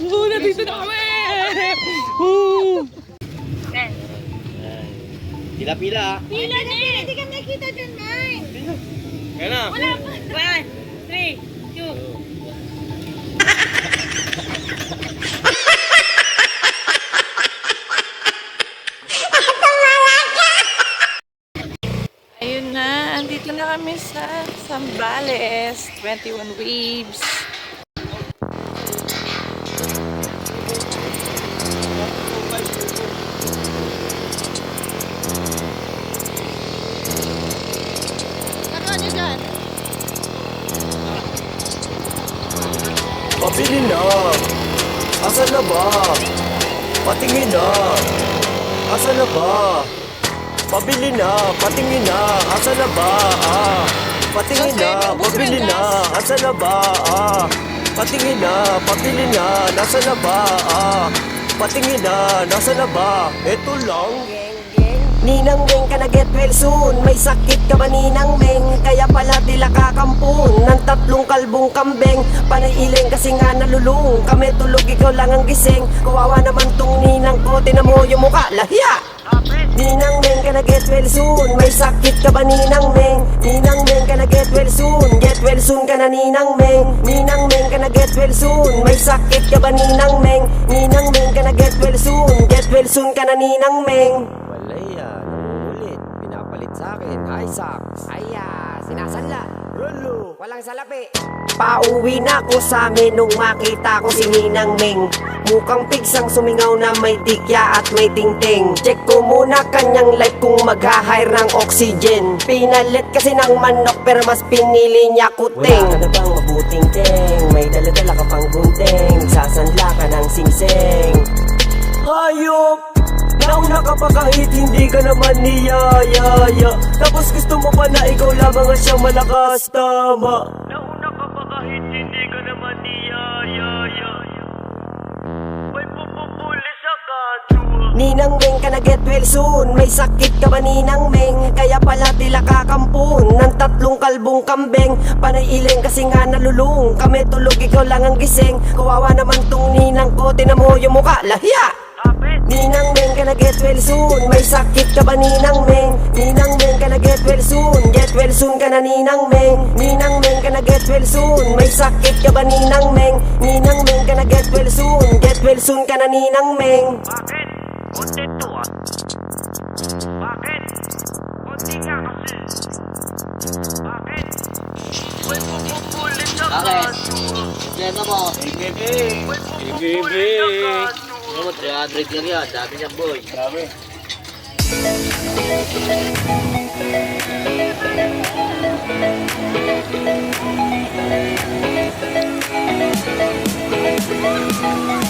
Oo, nandito na kami! Oo! Pila-pila. Pila na eh. Hindi ka nakita dyan, Nay. Kaya na. Wala pa. One, three, two. Ayun na, andito na kami sa Sambales, 21 Waves. Pabili na. Asan na ba? Patingin na. Asan na ba? Pabili na, patingin na. Asan na ba? Ah. Patingin na, pabili na. Asan na ba? Ah. Patingin na, pabili na. Nasa na ba? Ah. Patingin na, nasa na ba? Ito lang. Ninang Meng ka na get well soon? May sakit ka ba Ninang Meng? Kaya pala tila kakampun Ng tatlong kalbong kambeng. Panay ileng kasi nga nalulung Kami tulog ikaw lang ang gising. Kawawa naman tong ninang ko. Tinan mo yung mukha. Lahiya! Ninang Meng ka na get well soon? May sakit ka ba Ninang Meng? Ninang Meng ka na get well soon? Get well soon ka na Ninang Meng. Ninang Meng ka na get well soon? May sakit ka ba Ninang Meng? Ninang Meng ka na get well soon? Get well soon ka na Ninang Meng. Pinapalit sa akin. Ay, socks. Aya, sinasanla. Rolo. Walang salapi. Pauwi na ako sa amin nung makita ko si Ninang Ming Mukhang pigsang sumingaw na may dikya at may tingting Check ko muna kanyang light kung mag-hire ng oxygen Pinalit kasi ng manok pero mas pinili niya kuting Wala ka na bang mabuting ting May daladala ka pang gunting Sasanla ka ng singsing! Nauna ka pa kahit hindi ka naman niyayaya. Tapos gusto mo pa na ikaw lamang ang siyang malakas tama. Nauna ka pa kahit hindi ka naman niyayaya. May pupupuli sa kadwa Ninang Meng ka na get well soon? May sakit ka ba Ninang Meng? Kaya pala tila kakampun Ng tatlong kalbong kambeng. Panay ileng kasi nga nalulung. Kami tulog ikaw lang ang gising. Kawawa naman tong ninang ko. Tinan mo yung mukha. Lahiya! Ninang Meng ka na get well soon May sakit ka ba Ninang Meng Ninang Meng ka na get well soon Get well soon ka na Ninang Meng Ninang Meng ka na get well soon May sakit ka ba Ninang Meng Ninang Meng ka na get well soon Get well soon ka na Ninang Meng Bakit? Konti to ah. Bakit? Konti nga kasi. Bakit? May pupupulit sa Bakit? kadwa. Yan mo. Sa kadwa. Ano mo, 300 lang yan. Dami niyang boy. Dami.